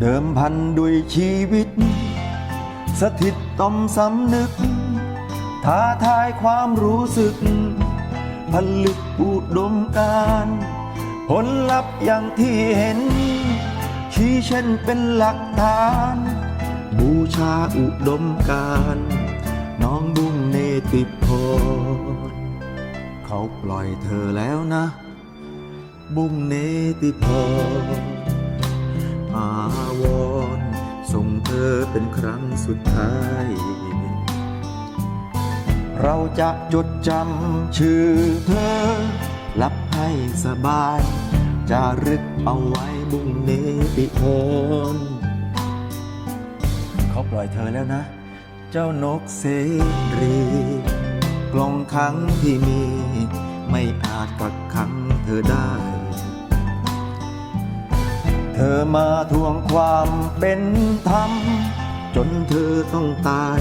เดิมพันด้วยชีวิต สถิตต้อมสำนึก ท้าทายความรู้สึก ผลึกอุดมการผลลัพธ์อย่างที่เห็น ชี้เช่นเป็นหลักฐาน บูชาอุดมการน้องบุ้งเนติพรเขาปล่อยเธอแล้วนะ บุ้งเนติพร อาวรส่งเธอเป็นครั้งสุดท้าย เราจะจดจำชื่อเธอ รับให้สบาย จะรึกเอาไว้บุ้งเนติพรเขาปล่อยเธอแล้วนะ เจ้านกเสรี กลองขังที่มี ไม่อาจกักขังเธอได้ ธอมาทวงความเป็นธรรม จนเธอต้องตาย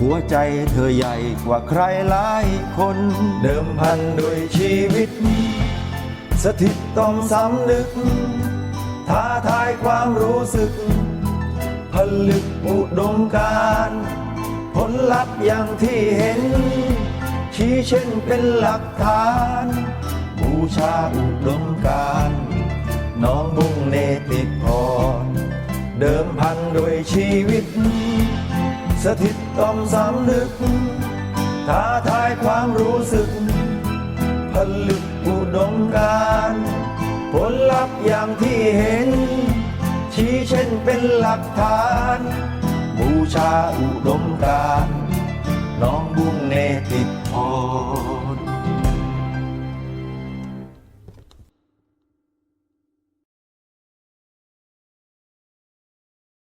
หัวใจเธอใหญ่กว่าใครหลายคน เดิมพันด้วยชีวิต สถิตต้องสำนึก ท้าทายความรู้สึก ผลึกอุดมการผลลัพธ์อย่างที่เห็น ชี้เช่นเป็นหลักฐาน บูชาอุดมการน้องบุ้ ชีวิต สถิตต้อมสำนึกท้าทายความรู้สึก ผลึกอุดมการผลลัพธ์อย่างที่เห็น ชี้เช่นเป็นหลักฐาน บูชาอุดมการ